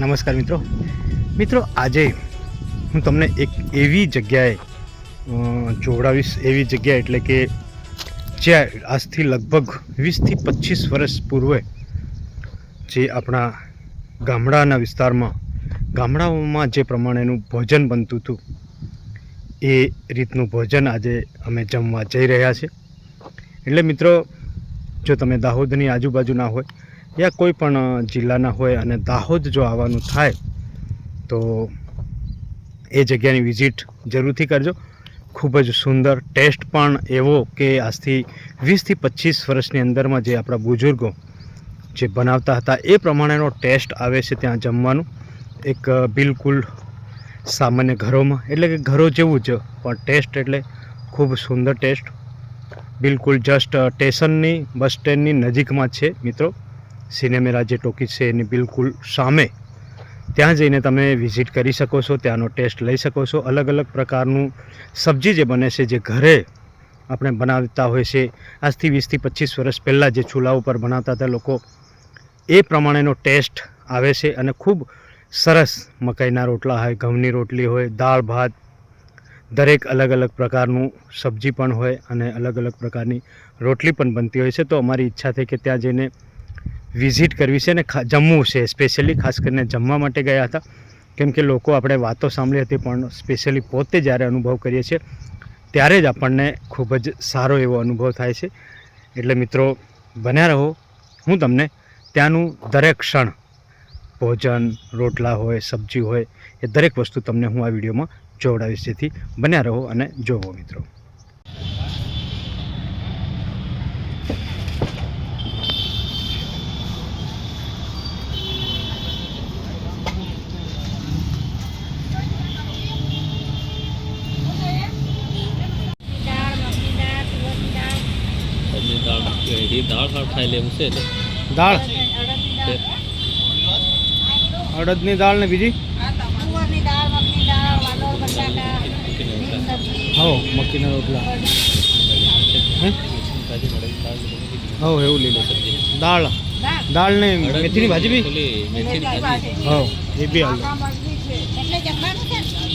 નમસ્કાર મિત્રો. મિત્રો, આજે હું તમને એક એવી જગ્યાએ જોડાવીશ. એવી જગ્યા એટલે કે જ્યાં આજથી લગભગ વીસથી પચીસ વર્ષ પૂર્વે જે આપણા ગામડાના વિસ્તારમાં, ગામડાઓમાં જે પ્રમાણેનું ભોજન બનતું હતું, એ રીતનું ભોજન આજે અમે જમવા જઈ રહ્યા છીએ. એટલે મિત્રો, જો તમે દાહોદની આજુબાજુના હોય યા કોઈ પણ જિલ્લાના હોય અને દાહોદ જો આવવાનું થાય, તો એ જગ્યાની વિઝિટ જરૂરથી કરજો. ખૂબ જ સુંદર ટેસ્ટ પણ એવો કે આજથી વીસથી પચીસ વર્ષની અંદરમાં જે આપણા બુઝુર્ગો જે બનાવતા હતા, એ પ્રમાણેનો ટેસ્ટ આવે છે ત્યાં જમવાનું. એક બિલકુલ સામાન્ય ઘરોમાં, એટલે કે ઘરો જેવું જ, પણ ટેસ્ટ એટલે ખૂબ સુંદર ટેસ્ટ. બિલકુલ જસ્ટ સ્ટેશનની, બસ સ્ટેન્ડની નજીકમાં છે, મિત્રો. સિનેમેરા જે ટોકીઝ છે એની બિલકુલ સામે. ત્યાં જઈને તમે વિઝિટ કરી શકો છો, ત્યાંનો ટેસ્ટ લઈ શકો છો. અલગ અલગ પ્રકારનું સબ્જી જે બને છે, જે ઘરે આપણે બનાવતા હોય છે, આજથી વીસથી પચીસ વર્ષ પહેલાં જે ચૂલા ઉપર બનાવતા હતા લોકો, એ પ્રમાણેનો ટેસ્ટ આવે છે અને ખૂબ સરસ મકાઈના રોટલા હોય, ઘઉંની રોટલી હોય, દાળ ભાત, દરેક અલગ અલગ પ્રકારનું સબ્જી પણ હોય અને અલગ અલગ પ્રકારની રોટલી પણ બનતી હોય છે. તો અમારી ઈચ્છા થઈ કે ત્યાં જઈને વિઝિટ કરવી છે અને જમવું છે, સ્પેશિયલી ખાસ કરીને જમવા માટે ગયા હતા. કેમ કે લોકો આપણે વાતો સાંભળી હતી, પણ સ્પેશિયલી પોતે જ્યારે અનુભવ કરીએ છીએ, ત્યારે જ આપણને ખૂબ જ સારો એવો અનુભવ થાય છે. એટલે મિત્રો, બન્યા રહો. હું તમને ત્યાંનું દરેક ક્ષણ, ભોજન, રોટલા હોય, સબ્જી હોય, એ દરેક વસ્તુ તમને હું આ વિડીયોમાં જોવડાવીશ. જેથી બન્યા રહો અને જોવો મિત્રો. દાળ દાળ હાર ખાઈ લેવું છે દાળ? અડદની દાળ ને બીજી? હો મક્કીના રોટલા. હે? એવું લીધું સબ્જી દાળ. દાળ ને મેથીની ભાજી બી? મેથીની મેથીની ભાજી. હો એ બી હાલ.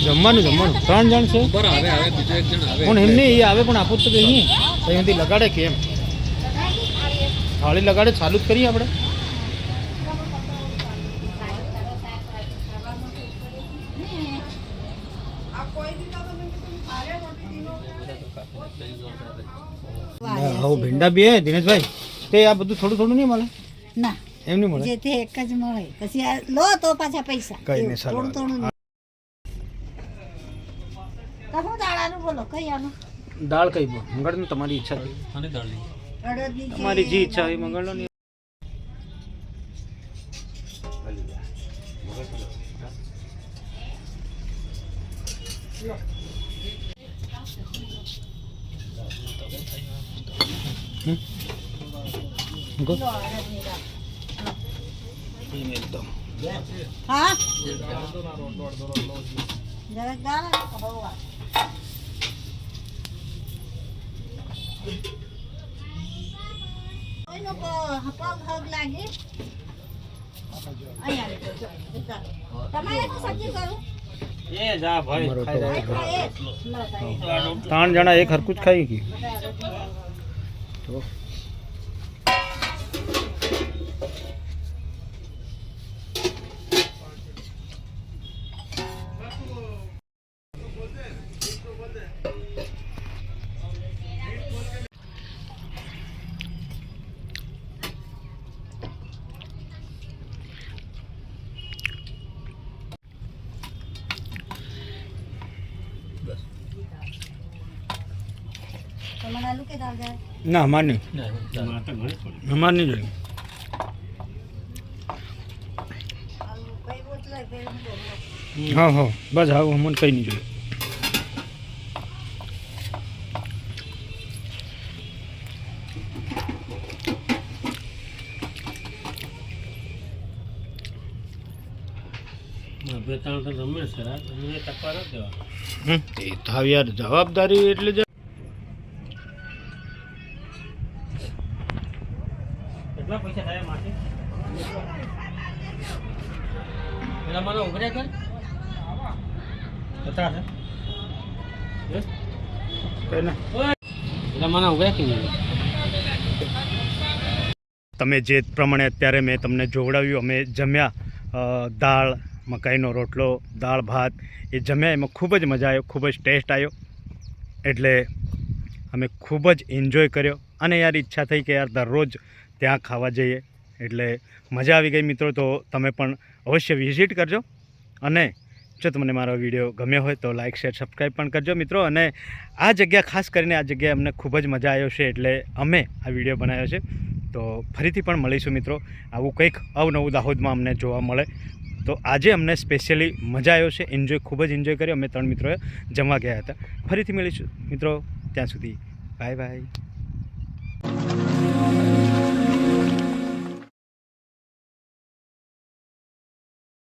જમવાનું જમવાનું ત્રણ જણ છે? પણ એમને એ આવે પણ આપું તો નહીં અહીંયાથી લગાડે કેમ? થાળી લગાડે ચાલુ જ કરીએ આપણે? હવે ભીંડા બી હે દિનેશભાઈ. તે આ બધું થોડું થોડું નહીં મળે? ના એમ નહીં મળે? જે તે એક જ મળે. પછી આ લો તો પાછા પૈસા. કઈ નહીં, થોડું થોડું નહીં. તો હું દાળાનું બોલો કઈ આનું? દાળ કઈ મંગળ ને તમારી ઈચ્છા. છે અને દાળ તમારી જે ઈચ્છા હોય મંગળ લો ને હમ? મૂકો. લો, અડદની દાળ. એમ એકદમ. હા જરાક દાળ અને ખાય જ. લો, ભાઈ. ત્રણ જણા એક હરકું જ ખાઈ ગઈ. ના અમાર નહીં અમાર નહીં જોઈએ કઈ હું. હા હા. બસ હા અમને કંઈ નહીં જોઈએ. એ તો હવે યાર જવાબદારી એટલે જ કેટલા પૈસા થયા માથે પેલા મને ઉભરે કર. છે પેલા મને ઉભરે કે તમે જે પ્રમાણે અત્યારે મેં તમને જોવડાવ્યું અમે જમ્યા દાળ મકાઈનો રોટલો દાળ ભાત એ જમ્યા એમાં ખૂબ જ મજા આવ્યો ખૂબ જ ટેસ્ટ આવ્યો એટલે અમે ખૂબ જ એન્જોય કર્યો. અને યાર ઈચ્છા થઈ કે યાર દરરોજ ત્યાં ખાવા જઈએ. એટલે મજા આવી ગઈ મિત્રો, તો તમે પણ અવશ્ય વિઝિટ કરજો. અને જો તમને મારો વીડિયો ગમ્યો હોય તો લાઇક શેર સબસ્ક્રાઈબ પણ કરજો મિત્રો. અને આ જગ્યા ખાસ કરીને આ જગ્યાએ અમને ખૂબ જ મજા આવ્યો છે, એટલે અમે આ વીડિયો બનાવ્યો છે. તો ફરીથી પણ મળીશું મિત્રો. આવું કંઈક અવનવું દાહોદમાં અમને જોવા મળે. તો આજે અમને સ્પેશિયલી મજા આવ્યો છે. એન્જોય ખૂબ જ એન્જોય કર્યો. અમે ત્રણ મિત્રોએ જમવા ગયા હતા. ફરીથી મળીશું મિત્રો. ત્યાં સુધી. Bye bye